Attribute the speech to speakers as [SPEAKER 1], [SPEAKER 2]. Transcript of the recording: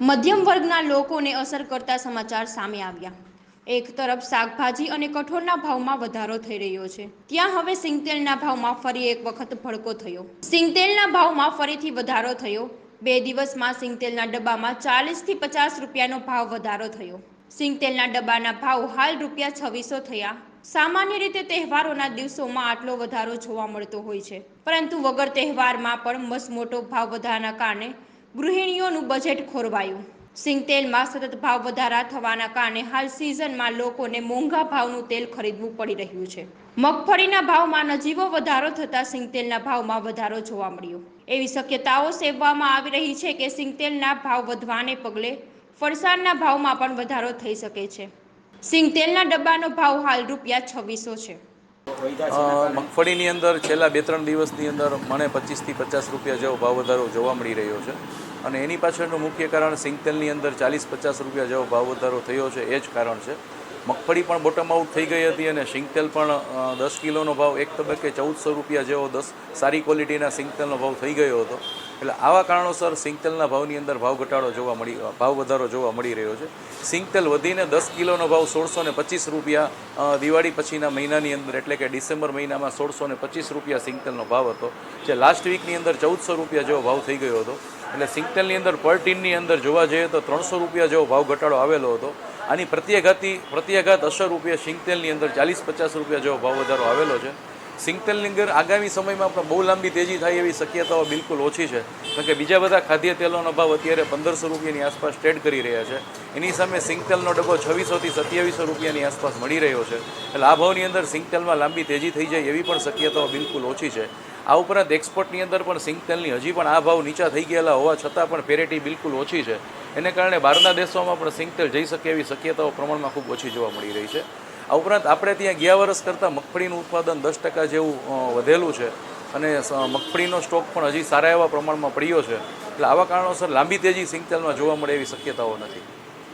[SPEAKER 1] મધ્યમ વર્ગના લોકોને અસર કરતા સમાચાર સામે આવ્યા. એક તરફ શાકભાજી અને કઠોળના ભાવમાં વધારો થઈ રહ્યો છે. ત્યાં હવે સિંગતેલના ભાવમાં ફરી એક વખત ભડકો થયો. સિંગતેલના ભાવમાં ફરીથી વધારો થયો. બે દિવસમાં સિંગતેલના ડબ્બામાં ચાલીસથી પચાસ રૂપિયાનો ભાવ વધારો થયો. સિંગતેલના ડબ્બાના ભાવ હાલ રૂપિયા છવ્વીસો થયા. સામાન્ય રીતે તહેવારોના દિવસોમાં આટલો વધારો જોવા મળતો હોય છે. પરંતુ વગર તહેવારમાં પણ મસમોટો ભાવ વધારાના કારણે ગૃહિણીઓનું બજેટ ખોરવાયું. સિંગતેલમાં સતત ભાવ વધારા થવાના કારણે હાલ સિઝનમાં લોકોને મોંઘા ભાવનું તેલ ખરીદવું પડી રહ્યું છે. મગફળીના ભાવમાં નજીવો વધારો થતાં સિંગતેલના ભાવમાં વધારો જોવા મળ્યો. એવી શક્યતાઓ સેવવામાં આવી રહી છે કે સિંગતેલના ભાવ વધવાને પગલે ફરસાણના ભાવમાં પણ વધારો થઈ શકે છે. સિંગતેલના ડબ્બાનો ભાવ હાલ રૂપિયા છવ્વીસો છે.
[SPEAKER 2] મગફળીની અંદર છેલ્લા બે ત્રણ દિવસની અંદર મને પચીસથી પચાસ રૂપિયા જેવો ભાવ વધારો જોવા મળી રહ્યો છે. અને એની પાછળનું મુખ્ય કારણ સિંગતેલની અંદર ચાલીસ પચાસ રૂપિયા જેવો ભાવ વધારો થયો છે, એ જ કારણ છે. મગફળી પણ બોટમ આઉટ થઈ ગઈ હતી અને સિંગતેલ પણ દસ કિલોનો ભાવ એક તબક્કે ચૌદસો રૂપિયા જેવો દસ સારી ક્વોલિટીના સિંગતેલનો ભાવ થઈ ગયો હતો. એટલે આવા કારણોસર સિંગતેલના ભાવની અંદર ભાવ ઘટાડો જોવા મળી ભાવ વધારો જોવા મળી રહ્યો છે. સિંગતેલ વધીને દસ કિલોનો ભાવ સોળસો ને પચીસ રૂપિયા દિવાળી પછીના મહિનાની અંદર એટલે કે ડિસેમ્બર મહિનામાં સોળસો ને પચીસ રૂપિયા સિંગતેલનો ભાવ હતો, જે લાસ્ટ વીકની અંદર ચૌદસો રૂપિયા જેવો ભાવ થઈ ગયો હતો. એટલે સિંગતેલની અંદર પર ટીનની અંદર જોવા જઈએ તો ત્રણસો રૂપિયા જેવો ભાવ ઘટાડો આવેલો હતો. આની પ્રત્યાઘાતી, પ્રત્યાઘાત અસર રૂપિયા સિંગતેલની અંદર ચાલીસ પચાસ રૂપિયા જેવો ભાવ વધારો આવેલો છે. સિંગતેલની અંદર આગામી સમયમાં પણ બહુ લાંબી તેજી થાય એવી શક્યતાઓ બિલકુલ ઓછી છે. કારણ કે બીજા બધા ખાદ્ય તેલોનો ભાવ અત્યારે પંદરસો રૂપિયાની આસપાસ ટ્રેડ કરી રહ્યા છે. એની સામે સિંગતેલનો ડબ્બો છવ્વીસોથી સત્યાવીસો રૂપિયાની આસપાસ મળી રહ્યો છે. એટલે આ ભાવની અંદર સિંગતેલમાં લાંબી તેજી થઈ જાય એવી પણ શક્યતાઓ બિલકુલ ઓછી છે. આ ઉપરાંત એક્સપોર્ટની અંદર પણ સિંગતેલની હજી પણ આ ભાવ નીચા થઈ ગયેલા હોવા છતાં પણ પેરેટી બિલકુલ ઓછી છે. એને કારણે બહારના દેશોમાં પણ સિંગતેલ જઈ શકે એવી શક્યતાઓ પ્રમાણમાં ખૂબ ઓછી જોવા મળી રહી છે. આ ઉપરાંત આપણે ત્યાં ગયા વર્ષ કરતાં મગફળીનું ઉત્પાદન દસ ટકા જેવું વધેલું છે. અને મગફળીનો સ્ટોક પણ હજી સારા એવા પ્રમાણમાં પડ્યો છે. એટલે આવા કારણોસર લાંબી તેજી સિંગતેલમાં જોવા મળે એવી શક્યતાઓ નથી.